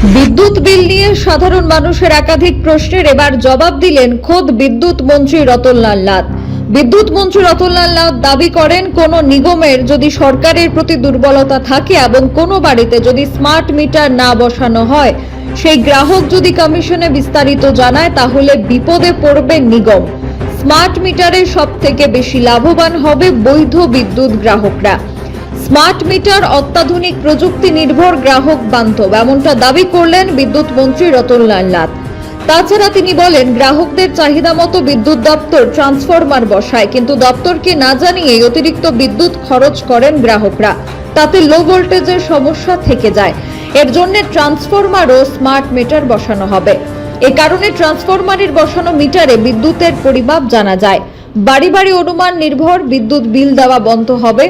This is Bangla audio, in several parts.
বিদ্যুৎ বিল নিয়ে সাধারণ মানুষের একাধিক প্রশ্নের এবার জবাব দিলেন খোদ বিদ্যুৎ মন্ত্রী রতনলাল নাথ বিদ্যুৎ মন্ত্রী রতনলাল নাথ দাবি করেন, কোন নিগমের যদি সরকারের প্রতি দুর্বলতা থাকে এবং কোনো বাড়িতে যদি স্মার্ট মিটার না বসানো হয়, সেই গ্রাহক যদি কমিশনে বিস্তারিত জানায়, তাহলে বিপদে পড়বে নিগম। স্মার্ট মিটারে সব থেকে বেশি লাভবান হবে বৈধ বিদ্যুৎ গ্রাহকরা। স্মার্ট মিটার অত্যাধুনিক প্রযুক্তি নির্ভর গ্রাহক বান্ধব। এমনটা দাবি করলেন বিদ্যুৎ মন্ত্রী রতনলাল নাথ। তাছাড়া তিনি বলেন, গ্রাহকদের চাহিদা মতো বিদ্যুৎ দপ্তর ট্রান্সফরমার বসায়, কিন্তু দপ্তরকে না জানিয়ে অতিরিক্ত বিদ্যুৎ খরচ করেন গ্রাহকরা। তাতে লো ভোল্টেজের সমস্যা থেকে যায়। এর জন্য ট্রান্সফরমার ও স্মার্ট মিটার বসানো হবে। এ কারণে ট্রান্সফরমারের বসানো মিটারে বিদ্যুতের পরিমাপ জানা যায়। বাড়ি বাড়ি অনুমান নির্ভর বিদ্যুৎ বিল দেওয়া বন্ধ হবে।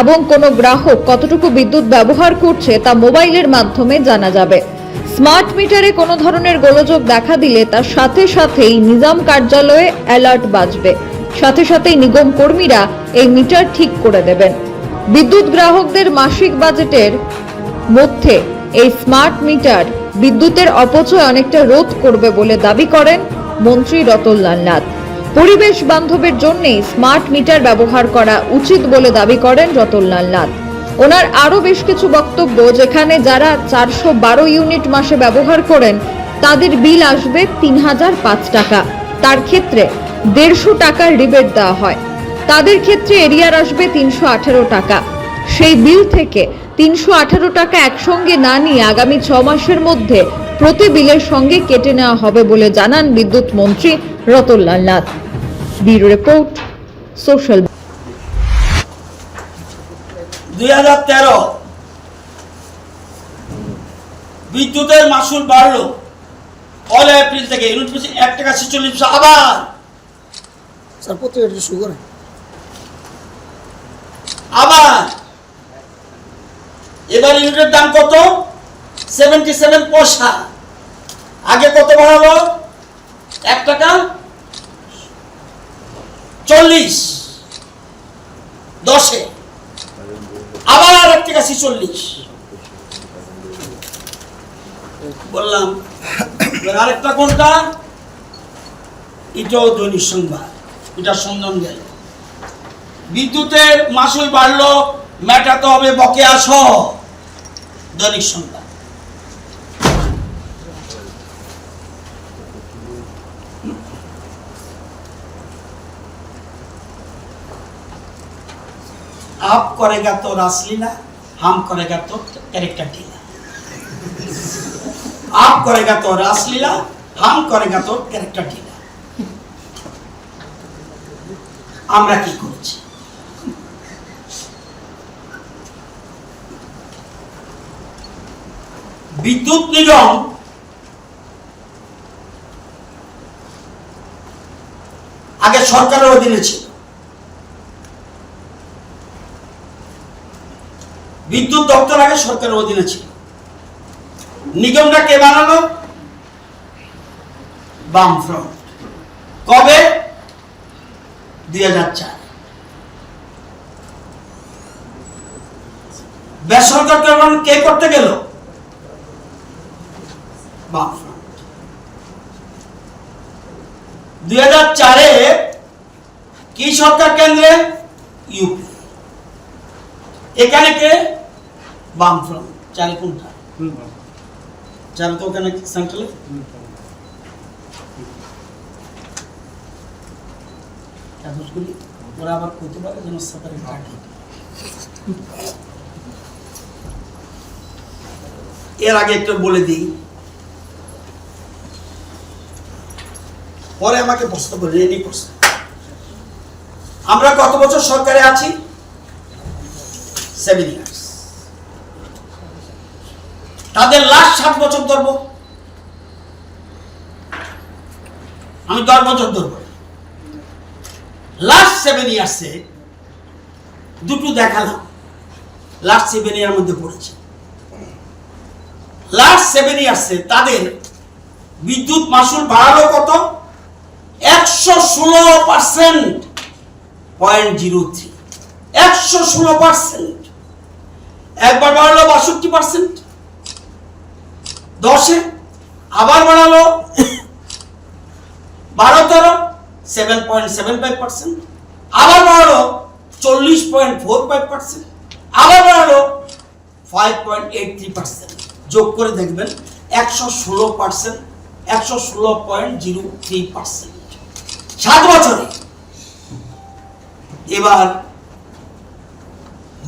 এবং কোনো গ্রাহক কতটুকু বিদ্যুৎ ব্যবহার করছে তা মোবাইলের মাধ্যমে জানা যাবে। স্মার্ট মিটারে কোনো ধরনের গোলযোগ দেখা দিলে তার সাথে সাথেই নিজাম কার্যালয়ে অ্যালার্ট বাজবে। সাথে সাথেই নিগম কর্মীরা এই মিটার ঠিক করে দেবেন। বিদ্যুৎ গ্রাহকদের মাসিক বাজেটের মধ্যে এই স্মার্ট মিটার বিদ্যুতের অপচয় অনেকটা রোধ করবে বলে দাবি করেন মন্ত্রী রতনলাল নাথ। পরিবেশ বান্ধবের জন্যই স্মার্ট মিটার ব্যবহার করা উচিত বলে দাবি করেন রতনলাল নাথ। ওনার আরও বেশ কিছু বক্তব্য যেখানে যারা চারশো বারো ইউনিট মাসে ব্যবহার করেন, তাদের বিল আসবে তিন হাজার পাঁচ টাকা। তার ক্ষেত্রে দেড়শো টাকার রিবেট দেওয়া হয়। তাদের ক্ষেত্রে এরিয়ার আসবে তিনশো আঠেরো টাকা। সেই বিল থেকে তিনশো আঠারো টাকা একসঙ্গে না নিয়ে আগামী ছ মাসের মধ্যে প্রতি বিলের সঙ্গে কেটে নেওয়া হবে বলে জানান বিদ্যুৎ মন্ত্রী Ratanlal Nath. Bureau report social দুই হাজার তেরো বিদ্যুতের মাসুল বাড়লো। অল এপ্রিল থেকে ইউনিট এক টাকা ছেচল্লিশ পয়সা। আবার স্যার আবার এবার ইউনিটের দাম কত? সেভেন্টি সেভেন পয়সা। আগে কত বাড়ালো এক টাকা? চল্লিশ। দশে। আবার আর এক টাকা ছিচল্লিশ। বললাম আরেকটা কোনটা? এটাও দৈনিক সংবাদ। এটা সন্ধান গেল। বিদ্যুতের মাসুল বাড়লো, মেটাতে হবে বকেয়া সহ। দৈনিক সংবাদ। आप करेगा तो रासलीला हम करेगा तो कैरेक्टर ढीला आप करेगा तो रासलीला हम करेगा तो कैरेक्टर ढीला আমরা কি করেছি বিদ্যুৎ নিগম আগে সরকারের অধীনে ছিল বিদ্যুৎ দপ্তর আগে সরকারের অধীনে ছিল। নিগমটা কে বানালো? বামফ্রন্ট। কবে? দুই হাজার চার। বেসরকারকরণ কে করতে গেল? বামফ্রন্ট। দুই হাজার চারে কি সরকার কেন্দ্রে? ইউপি। এখানে কে? বামফ্রন্ট চারে কোনটা? চারে তো ওখানে সেন্ট্রালে কাগজগুলি ওরা আবার করতে পারে যেন কাটে এর আগে একটু বলে দিই। পরে আমাকে প্রশ্ন করে প্রশ্ন। আমরা কত বছর সরকারে আছি? সেভেন ইয়ার্স তাদের লাস্ট সাত বছর ধরবো। আমি দশ বছর ধরবো। লাস্ট সেভেন ইয়ার্সে দুটো দেখালাম। লাস্ট সেভেন ইয়ার মধ্যে পড়েছে। লাস্ট সেভেন ইয়ার্সে তাদের বিদ্যুৎ মাসুল বাড়ালো কত? একশো ষোলো পার্সেন্ট পয়েন্ট জিরো থ্রি। একশো ষোলো পার্সেন্ট। একবার বাড়ালো বাষট্টি পার্সেন্ট। দশে আবার বাড়ালো। বারো তেরো seven point seven five percent আবার বাড়ালো, চল্লিশ পয়েন্ট ফোর ফাইভ পার্সেন্ট আবার বাড়ালো five point eight three percent যোগ করে দেখবেন, একশো ষোলো পার্সেন্ট একশো ষোলো পয়েন্ট জিরো থ্রি পার্সেন্ট সাত বছরে। এবার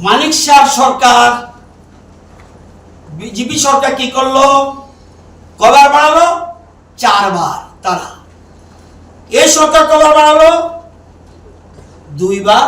মানিক শাহ সরকার, বিজেপি সরকার কি করল? কবার বাড়ালো চারবার তারা। এ সরকার কবার বাড়ালো দুইবার